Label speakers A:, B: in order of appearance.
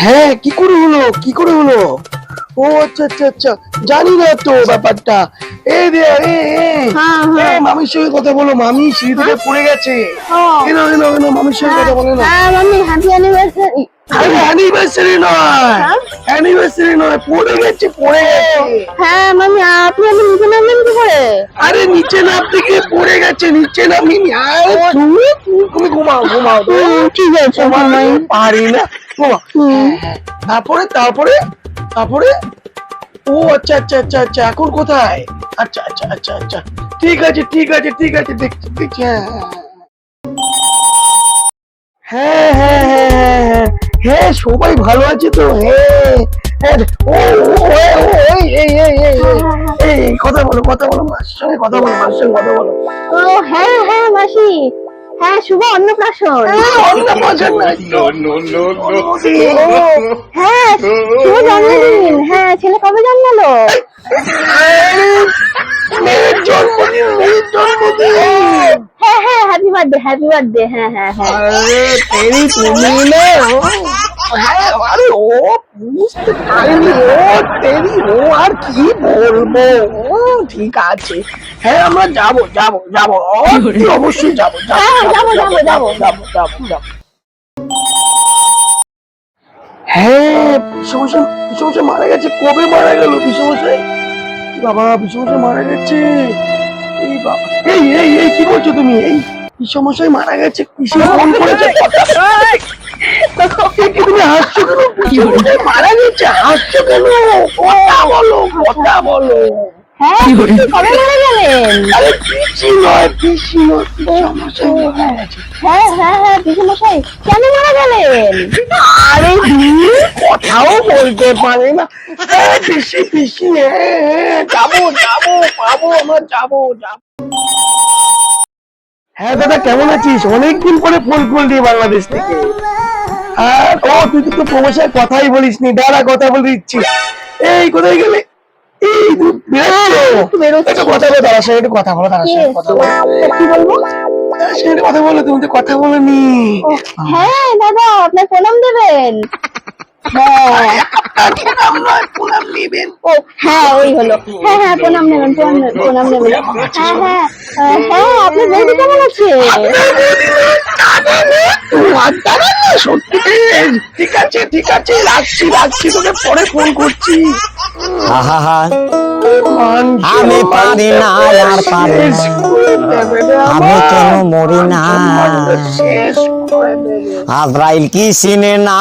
A: হ্যাঁ কি করে হলো? কি করে হলো? ও আচ্ছা আচ্ছা আচ্ছা জানি না তো ব্যাপারটা। দে এ এ।
B: হ্যাঁ, হ্যাঁ।
A: মামির সঙ্গে কথা বলো মামি সিঁড়ি থেকে পড়ে গেছে।
B: ও।
A: এনো এনো এনো মামির সঙ্গে কথা বলো না।
B: হ্যাঁ মাম্মি হ্যাপি অ্যানিভার্সারি
A: আরে অ্যানিভার্সারি নয়।
B: হ্যাঁ?
A: অ্যানিভার্সারি নয় পড়ে গেছে পড়ে গেছে।
B: হ্যাঁ মাম্মি আপনি আপনি নিচে নামলেন কি করে?
A: আরে নিচে নামতে গিয়ে পড়ে গেছে নিচে নামিনি। আরে তুমি? তুমি ঘুমাও
B: ঠিক আছে মাম্মি
A: ঘুমাও পারি না। ঘুমাও। তারপরে তারপরে তারপরে? ও আচ্ছা আচ্ছা আচ্ছা আচ্ছা এখন কোথায়? আচ্ছা আচ্ছা আচ্ছা আচ্ছা। ঠিক আছে ঠিক আছে ঠিক আছে দেখছি দেখছি হ্যাঁ হ্যাঁ হ্যাঁ। হ্যাঁ হ্যাঁ হ্যাঁ হ্যাঁ সবাই ভালো আছে তো? হ্যাঁ হ্যাঁ ও ও, এই এই এই এই, এই কথা বলো কথা বলো মার সঙ্গে কথা বলো মার সঙ্গে কথা বলো।
B: ও হ্যাঁ হ্যাঁ মাসি। হ্যাঁ শুভ অন্নপ্রাশন। হ্যাঁ শুভ জন্মদিন। হ্যাঁ ছেলে কবে জন্মালো হ্যাঁ হ্যাঁ হ্যাপি বার্থডে হ্যাপি বার্থডে হ্যাঁ হ্যাঁ হ্যাঁ।
A: আরে হ্যাঁ ও বুঝতে পারিনি ও তেরি ও আর কি বলব? ঠিক আছে। হ্যাঁ আমরা যাব যাব যাব। অবশ্যই যাব
B: হ্যাঁ, যাব, যাব, যাব।
A: যাব যাব যাব হ্যাঁ বিশ্বমশাই মারা গেছে। কবে মারা গেল বিশ্বমশাই? বাবা বিশ্বমশাই মারা গেছে। এই বাবা এই এই এই কি বলছো তুমি? এই বিশ্বমশাই মারা গেছে। কিসে ফোন করেছে? তুমি হাসছো কেন? মারা গেছে। হাসছো কেন? কথা বলো কথা বলো।
B: হ্যাঁ কবে মারা গেলেন?
A: আরে পিসি নয় পিসি নয় বিশ্বমশাই মারা গেছে
B: হ্যাঁ হ্যাঁ হ্যাঁ পিসি মশাই কেন মারা গেলেন?
A: আরে কথাও বলতে পারে না। হ্যাঁ, পিসি পিসি হ্যাঁ হ্যাঁ, যাব যাব পাবো আমরা যাব যাব। হ্যাঁ দাদা কেমন আছিস? অনেকদিন পরে ফোন করলি বাংলাদেশ থেকে। আর ও তুই তো প্রমোশন কথাই বলিস নি দাদা কথা বলে দিচ্ছি। এই কোথায় গেলে?
B: একটু।
A: কথা বলো তার সঙ্গে একটু কথা বলো তার সঙ্গে কথা বলো।
B: কি বলব?
A: তার একটু কথা বলো তুমি তো কথা বলনি।
B: ও, হ্যাঁ দাদা আপনার প্রণাম দেবেন। হ্যাঁ। হ্যাঁ ওই হলো। হ্যাঁ হ্যাঁ প্রণাম নেবেন প্রণাম নেবেন, প্রণাম নেবেন। হ্যাঁ হ্যাঁ হ্যাঁ আপনার বৌদি কেমন আছে?
A: সত্যি ঠিক আছে ঠিক আছে রাখছি রাখছি তোকে পরে ফোন করছি
C: আমি পারি না আর পারি আমি কেন মরি না আজরাইল কি সিনে না?